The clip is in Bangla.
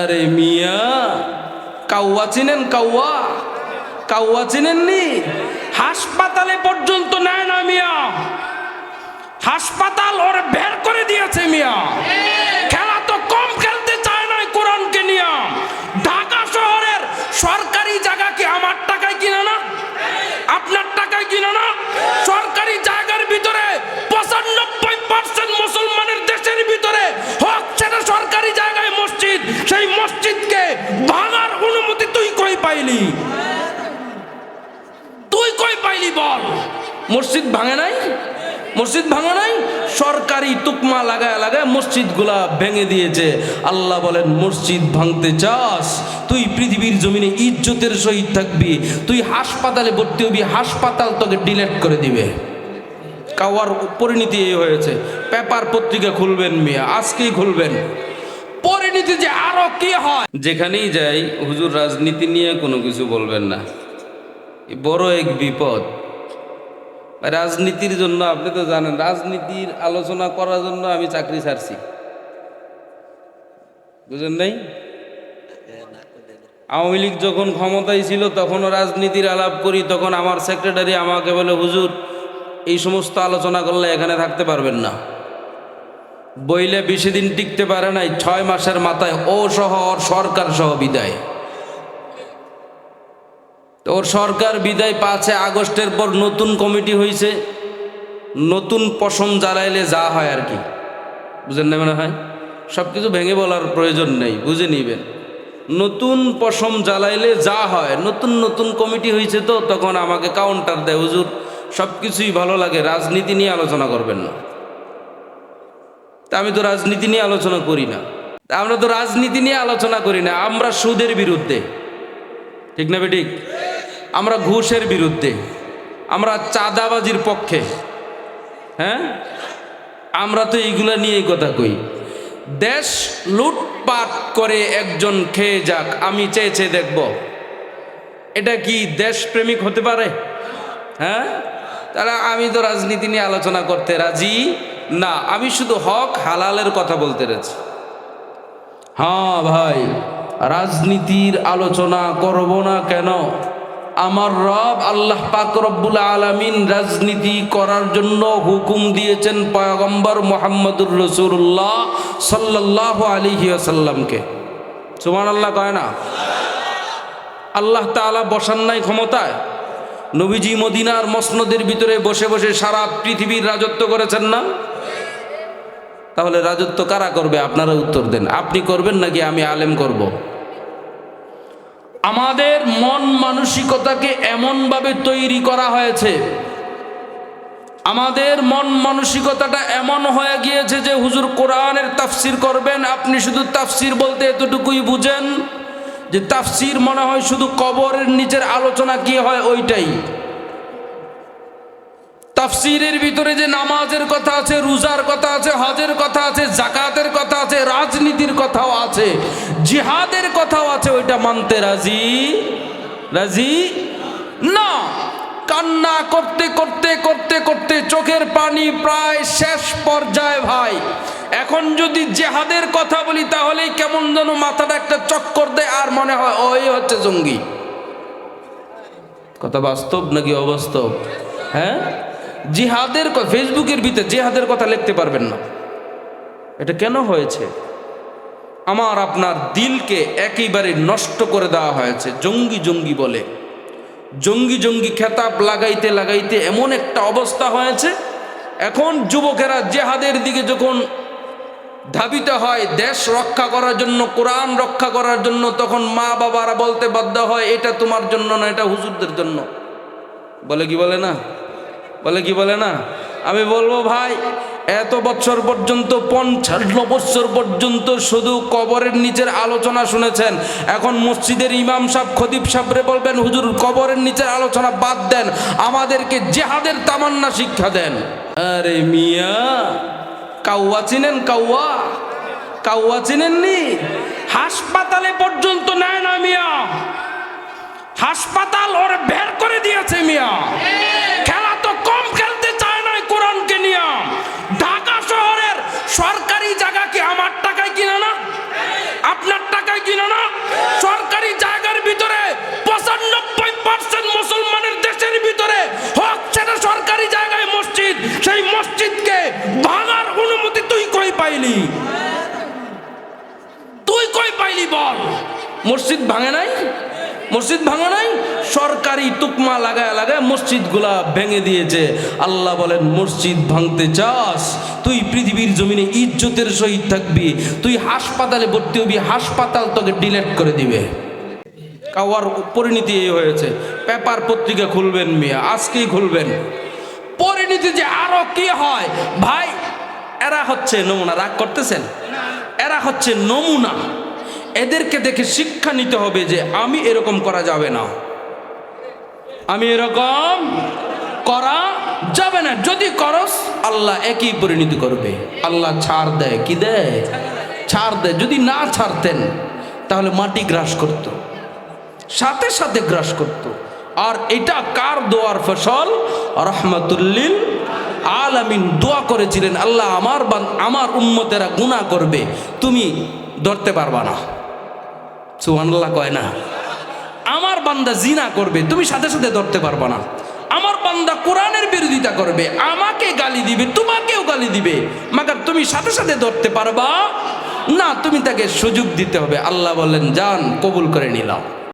আরে মিয়া, কাউয়া চিনেন কাউয়া? কাউয়া চিনেননি? হাসপাতালে পর্যন্ত নেয় না মিয়া। হাসপাতাল ওর বের করে দিয়েছে মিয়া। মসজিদ ভাঙে নাই? মসজিদ ভাঙে নাই? সরকারি তুকমা লাগায় লাগায় মসজিদগুলা ভেঙে দিয়েছে। আল্লাহ বলেন, মসজিদ ভাঙতে চাস, তুই পৃথিবীর জমিনে ইজ্জতের সহিত থাকবি, তুই হাসপাতালে ভর্তি হবি, হাসপাতাল তোকে ডিলেট করে দিবে। কাওয়ার পরিণতি এই হয়েছে। পেপার পত্রিকা খুলবেন মিয়া, আজকেই খুলবেন। পরিণতি যে আরও কি হয়? যেখানেই যাই, হুজুর রাজনীতি নিয়ে কোনো কিছু বলবেন না। বড় এক বিপদ। রাজনীতির জন্য, আপনি তো জানেন, রাজনীতির আলোচনা করার জন্য আমি চাকরি ছাড়ছি। বুঝেন নাই? আওয়ামী লীগ যখন ক্ষমতায় ছিল, তখনও রাজনীতির আলাপ করি, তখন আমার সেক্রেটারি আমাকে বলে, হুজুর, এই সমস্ত আলোচনা করলে এখানে থাকতে পারবেন না। বইলে বেশি দিন টিকতে পারে নাই, ছয় মাসের মাথায় ও সহ সরকার সহ বিদায়। তো ওর সরকার বিদায় পাচ্ছে, আগস্টের পর নতুন কমিটি হয়েছে নতুন পশম জ্বালাইলে যা হয় আর কি। বুঝেন না মনে হয়? সব কিছু ভেঙে বলার প্রয়োজন নেই, বুঝে নিবেন। নতুন পশম জ্বালাইলে যা হয়, নতুন নতুন কমিটি হয়েছে তো, তখন আমাকে কাউন্টার দেয়, হুজুর সব কিছুই ভালো লাগে, রাজনীতি নিয়ে আলোচনা করবেন না। তা আমি তো রাজনীতি নিয়ে আলোচনা করি না। আমরা তো রাজনীতি নিয়ে আলোচনা করি না, আমরা সুদের বিরুদ্ধে। ঠিক না বেঠিক আমরা ঘুষের বিরুদ্ধে, আমরা চাঁদাবাজির পক্ষে হ্যাঁ? আমরা তো এইগুলা নিয়েই কথা কই। দেশ লুটপাট করে একজন খেয়ে যাক, আমি চেয়ে চেয়ে দেখব। এটা কি দেশপ্রেমিক হতে পারে? হ্যাঁ? তাহলে আমি তো রাজনীতি নিয়ে আলোচনা করতে রাজি? না, আমি শুধু হক হালালের কথা বলতে রাজি। হ্যাঁ ভাই, রাজনীতির আলোচনা করব না কেন? আমার রব আল্লাহ পাক রব্বুল আলমিন রাজনীতি করার জন্য হুকুম দিয়েছেন পয়গম্বর মোহাম্মদুর রসুল্লাহ সাল্লাহ আলিহি আসাল্লামকে সুমান আল্লাহ কয় না? আল্লাহ তাআলা বসান নাই ক্ষমতায়। নবীজি মদিনার মসনদের ভিতরে বসে বসে সারা পৃথিবীর রাজত্ব করেছেন না? তাহলে রাজত্ব কারা করবে? আপনারা উত্তর দেন। আপনি করবেন নাকি আমি আলেম করব। আমাদের মন মানসিকতাকে এমনভাবে তৈরি করা হয়েছে। আমাদের মন মানসিকতাটা এমন হয়ে গিয়েছে যে হুজুর কোরআনের তাফসির করবেন, আপনি শুধু তাফসির বলতে এতটুকুই বুঝেন যে তাফসির মনে হয় শুধু কবরের নিচের আলোচনা কি হয় ওইটাই। তাফসিরের ভিতরে যে নামাজের কথা আছে, রোজার কথা আছে, হজের কথা আছে, জাকাতের কথা আছে রাজনীতির কথাও আছে, জিহাদের কথাও আছে, ওইটা মানতে রাজি? রাজি? না। কান্না করতে করতে করতে করতে চোখের পানি প্রায় শেষ পর্যায়ে ভাই। এখন যদি জেহাদের কথা বলি তাহলে কেমন যেন মাথাটা একটা চক্কর দেয় আর মনে হয়, ওই হচ্ছে জঙ্গি। কথা বাস্তব নাকি অবাস্তব? হ্যাঁ? জিহাদের ফেসবুকের ভিতরে জিহাদের কথা লিখতে পারবেন না। এটা কেন হয়েছে? আমার আপনার দিলকে একেবারে নষ্ট করে দেওয়া হয়েছে। জঙ্গি জঙ্গি বলে। জঙ্গি জঙ্গি খেতাব লাগাইতে লাগাইতে এমন একটা অবস্থা হয়েছে। এখন যুবকেরা জেহাদের দিকে যখন ধাবিত হয়, দেশ রক্ষা করার জন্য, কোরআন রক্ষা করার জন্য, তখন মা বাবারা বলতে বাধ্য হয়, এটা তোমার জন্য না, এটা হুজুরদের জন্য। বলে কি বলে না? বলে কি বলে না? আমি বলব ভাই এত বছর পর্যন্ত, পঞ্চান্ন বছর পর্যন্ত শুধু কবরের নিচের আলোচনা শুনেছেন। এখন মসজিদের ইমাম সাহেব খতিব সাহেবরে বলবেন, হুজুর, কবরের নিচের আলোচনা বাদ দেন। আমাদেরকে জেহাদের তামান্না শিক্ষা দেন। আরে মিয়া, কাউয়া চিনেন কাউয়া? কাউয়া চিনেননি? হাসপাতালে পর্যন্ত নেয় না মিয়া। হাসপাতাল ওর বের করে দিয়েছে মিয়া। মসজিদ ভাঙে নাই? মসজিদ ভাঙে নাই? সরকারি তুকমা লাগায় লাগায় মসজিদগুলা ভেঙে দিয়েছে। আল্লাহ বলেন, মসজিদ ভাঙতে চাস? তুই পৃথিবীর জমিনে ইজ্জতের সহিত থাকবি। তুই হাসপাতালে ভর্তি হবি, হাসপাতাল তোকে ডিলেট করে দিবে। কাওয়ার পরিণতি এই হয়েছে। পেপার পত্রিকা খুলবেন মিয়া, আজকেই খুলবেন। পরিণতি যে আরও কি হয়? ভাই, এরা হচ্ছে নমুনা, রাগ করতেছেন? এরা হচ্ছে নমুনা। এদেরকে দেখে শিক্ষা নিতে হবে যে আমি এরকম করা যাবে না। আমি এরকম করা যাবে না। যদি করস, আল্লাহ একই পরিণতি করবে। আল্লাহ ছাড় দেয়, কি দেয়? ছাড় দেয়। যদি না ছাড়তেন, তাহলে মাটি গ্রাস করত। সাথে সাথে গ্রাস করত। আর এটা কার দোয়ার ফসল? রহমাতুল্লিল আলামিন দোয়া করেছিলেন, আল্লাহ আমার আমার উম্মতেরা গুণা করবে, তুমি ধরতে পারবা না। সুবহানাল্লাহ কয় না। আমার বান্দা জিনা করবে, তুমি সাথে সাথে ধরতে পারব না। আমার বান্দা কোরআনের বিরোধিতা করবে, আমাকে গালি দিবে, তোমাকেও গালি দিবে। মাগার তুমি সাথে সাথে ধরতে পারবা? না, তুমি তাকে সুযোগ দিতে হবে। আল্লাহ বললেন, যান, কবুল করে নিলাম।